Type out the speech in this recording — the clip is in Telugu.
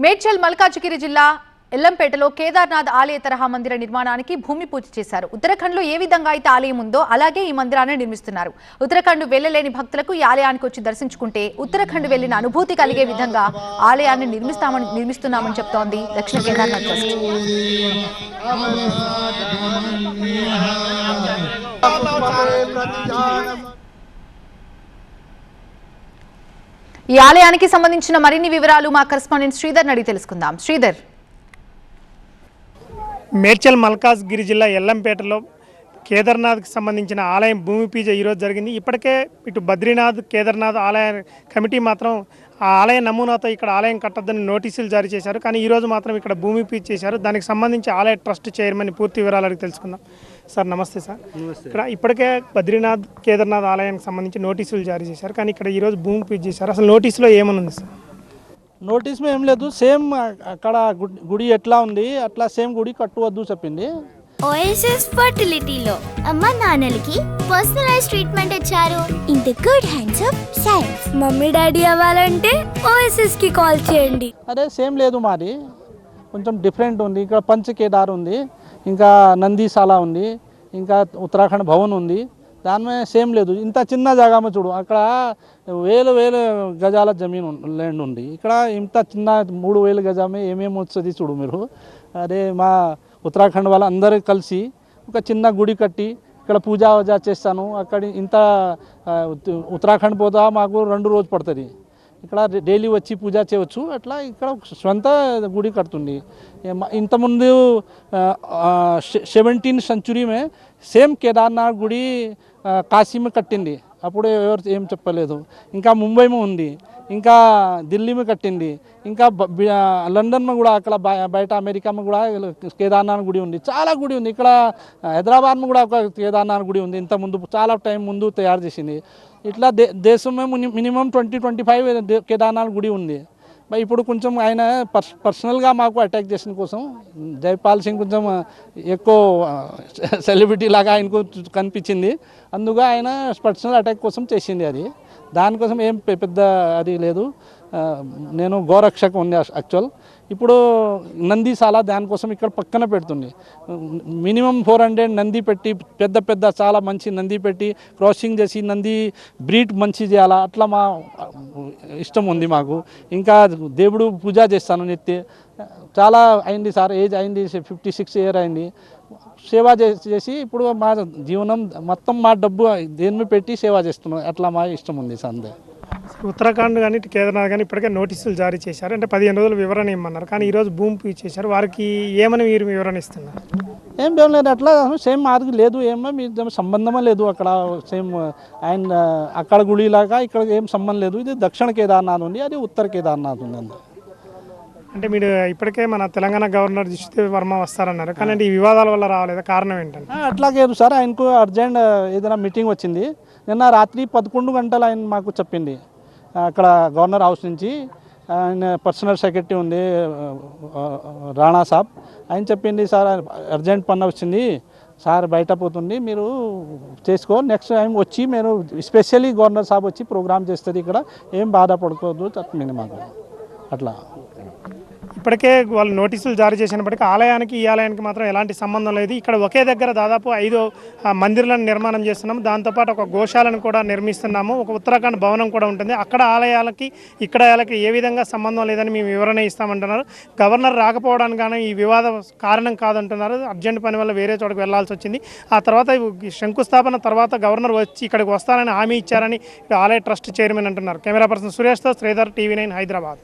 మేడ్చల్ మల్కాజ్గిరి జిల్లా ఎల్లంపేటలో కేదార్నాథ్ ఆలయ తరహా మందిర నిర్మాణానికి భూమి పూజ చేశారు ఉత్తరాఖండ్లో ఏ విధంగా అయితే ఆలయం ఉందో అలాగే ఈ మందిరాన్ని నిర్మిస్తున్నారు ఉత్తరాఖండ్ వెళ్ళలేని భక్తులకు ఈ ఆలయానికి వచ్చి దర్శించుకుంటే ఉత్తరాఖండ్ వెళ్ళిన అనుభూతి కలిగే విధంగా ఆలయాన్ని నిర్మిస్తామని నిర్మిస్తున్నామని చెప్తోంది దక్షిణ కేదార్నాథ్ ట్రస్ట్ ఈ ఆలయానికి సంబంధించిన మరిన్ని వివరాలు మా కరస్పాండెంట్ శ్రీధర్ అడిగి తెలుసుకుందాం. శ్రీధర్. మేడ్చల్ మల్కాజ్ గిరి జిల్లా ఎల్లంపేటలో కేదార్నాథ్కి సంబంధించిన ఆలయం భూమి పూజ ఈరోజు జరిగింది. ఇప్పటికే ఇటు బద్రీనాథ్ కేదార్నాథ్ ఆలయ కమిటీ మాత్రం ఆ ఆలయ నమూనాతో ఇక్కడ ఆలయం కట్టొద్దని నోటీసులు జారీ చేశారు. కానీ ఈరోజు మాత్రం ఇక్కడ భూమి పూజ చేశారు. దానికి సంబంధించి ఆలయ ట్రస్ట్ చైర్మన్ పూర్తి వివరాలు అడిగి తెలుసుకుందాం. సార్ నమస్తే సార్. ఇక్కడ ఇప్పటికే బద్రీనాథ్ కేదార్నాథ్ ఆలయానికి సంబంధించి నోటీసులు జారీ చేశారు. కానీ ఇక్కడ ఈరోజు భూమి పూజ చేశారు. అసలు నోటీసులో ఏమనుంది సార్? నోటీస్ ఏం లేదు. సేమ్ అక్కడ గుడి- గుడి ఎట్లా ఉంది? అట్లా సేమ్ గుడి కట్టవద్దు చెప్పింది. ఓఎస్ఎస్ ఫర్టిలిటీలో అమ్మ నాన్నలకి పర్సనలైజ్ ట్రీట్మెంట్ ఇచ్చారు. In the good hands of science mummy daddy అవ్వాలంటే ఓఎస్ఎస్కి కాల్ చేయండి. అదే సేమ్ లేదు మాది. కొంచెం డిఫరెంట్ ఉంది. ఇక్కడ పంచ కేదార్ ఉంది. ఇంకా నందీశాల ఉంది. ఇంకా ఉత్తరాఖండ్ భవన్ ఉంది. దాని మీద సేమ్ లేదు. ఇంత చిన్న జాగా చూడు. అక్కడ వేలు వేలు గజాల జమీన్ ల్యాండ్ ఉంది. ఇక్కడ ఇంత చిన్న మూడు వేలు గజామే ఏమేమి వస్తుంది చూడు మీరు. అదే మా ఉత్తరాఖండ్ వాళ్ళందరూ కలిసి ఒక చిన్న గుడి కట్టి ఇక్కడ పూజ వజా చేస్తాను. అక్కడ ఇంత ఉత్తరాఖండ్ పోతా మాకు రెండు రోజు పడుతుంది. ఇక్కడ డైలీ వచ్చి పూజ చేయవచ్చు. అట్లా ఇక్కడ ఒక స్వంత గుడి కడుతుంది. ఇంతకుముందు సెవెంటీన్ సెంచురీమే సేమ్ కేదార్నాథ్ గుడి కాశీమే కట్టింది. అప్పుడు ఎవరు ఏం చెప్పలేదు. ఇంకా ముంబైమే ఉంది. ఇంకా ఢిల్లీలో కట్టింది. ఇంకా బ- లండన్లో కూడా అక్కడ బయట అమెరికాలో కూడా కేదార్నాథ్ గుడి ఉంది. చాలా గుడి ఉంది. ఇక్కడ హైదరాబాద్లో కూడా ఒక కేదార్నాథ్ గుడి ఉంది. ఇంత ముందు చాలా టైం ముందు తయారు చేసింది. ఇట్లా దే దేశంలో minimum twenty twenty five Kedarnath గుడి ఉంది. ఇప్పుడు కొంచెం ఆయన పర్సనల్గా మాకు అటాక్ చేసిన కోసం జైపాల్ సింగ్ కొంచెం ఎక్కువ సెలబ్రిటీ లాగా ఆయనకు కనిపించింది. అందుకు ఆయన పర్సనల్ అటాక్ కోసం చేసింది అది. దానికోసం ఏం పెద్ద అది లేదు. నేను గోరక్షకు ఉంది యాక్చువల్. ఇప్పుడు నందిశాల దానికోసం ఇక్కడ పక్కన పెడుతుంది. మినిమం ఫోర్ హండ్రెడ్ నంది పెట్టి పెద్ద పెద్ద చాలా మంచి నంది పెట్టి క్రాసింగ్ చేసి నంది బ్రీడ్ మంచి చేయాలా? అట్లా మా ఇష్టం ఉంది మాకు. ఇంకా దేవుడు పూజ చేస్తాను నిత్య. చాలా అయింది సార్ ఏజ్ అయింది ఫిఫ్టీ సిక్స్ ఇయర్ అయింది. సేవ చేసి ఇప్పుడు మా జీవనం మొత్తం మా డబ్బు దేని మీద పెట్టి సేవ చేస్తున్నాం అట్లా మా ఇష్టం ఉంది సందే. ఉత్తరాఖండ్ కానీ కేదార్నాథ్ కానీ ఇప్పటికే నోటీసులు జారీ చేశారు. అంటే పదిహేను రోజులు వివరణ ఇమ్మన్నారు. కానీ ఈరోజు భూమి చేశారు. వారికి ఏమని మీరు వివరణ ఇస్తున్నారు? ఏం ఏం లేదు. అట్లా సేమ్ మార్గం లేదు. ఏమో మీ సంబంధమే లేదు అక్కడ. సేమ్ ఆయన అక్కడ గుడిలాగా ఇక్కడ ఏం సంబంధం లేదు. ఇది దక్షిణ కేదార్నాథ్ ఉంది అది ఉత్తర కేదార్నాథ్ ఉంది అంతే. అంటే మీరు ఇప్పటికే మన తెలంగాణ గవర్నర్ జిష్ణు వర్మ వస్తారన్నారు. కానీ అంటే ఈ వివాదాల వల్ల రాలేదు కారణం ఏంటంటే అట్లాగే సార్ ఆయనకు అర్జెంట్ ఏదైనా మీటింగ్ వచ్చింది. నిన్న రాత్రి పదకొండు గంటలు ఆయన మాకు చెప్పింది. అక్కడ గవర్నర్ హౌస్ నుంచి ఆయన పర్సనల్ సెక్రటరీ ఉంది రాణా సాబ్. ఆయన చెప్పింది సార్ అర్జెంట్ పని వచ్చింది. సార్ బయట పోతుంది. మీరు చేసుకో. నెక్స్ట్ టైం వచ్చి మీరు స్పెషల్లీ గవర్నర్ సాబ్ వచ్చి ప్రోగ్రామ్ చేస్తుంది ఇక్కడ. ఏం బాధపడుకోవద్దు చెప్పింది మాకు. అట్లా. ఇప్పటికే వాళ్ళు నోటీసులు జారీ చేసినప్పటికీ ఆలయానికి ఈ ఆలయానికి మాత్రం ఎలాంటి సంబంధం లేదు. ఇక్కడ ఒకే దగ్గర దాదాపు ఐదు మందిర్లను మందిరాలను నిర్మాణం చేస్తున్నాము దాంతోపాటు ఒక గోశాలను కూడా నిర్మిస్తున్నాము. ఒక ఉత్తరాఖండ్ భవనం కూడా ఉంటుంది. అక్కడ ఆలయాలకి ఇక్కడ ఆలయాలకి ఏ విధంగా సంబంధం లేదని మేము వివరణ ఇస్తామంటున్నారు. గవర్నర్ రాకపోవడానికి కానీ ఈ వివాద కారణం కాదంటున్నారు. అర్జెంట్ పని వల్ల వేరే చోటకు వెళ్ళాల్సి వచ్చింది. ఆ తర్వాత శంకుస్థాపన తర్వాత గవర్నర్ వచ్చి ఇక్కడికి వస్తారని హామీ ఇచ్చారని ఆలయ ట్రస్ట్ చైర్మన్ అంటున్నారు. కెమెరా పర్సన్ సురేష్తో శ్రీధర్ టీవీ నైన్ హైదరాబాద్.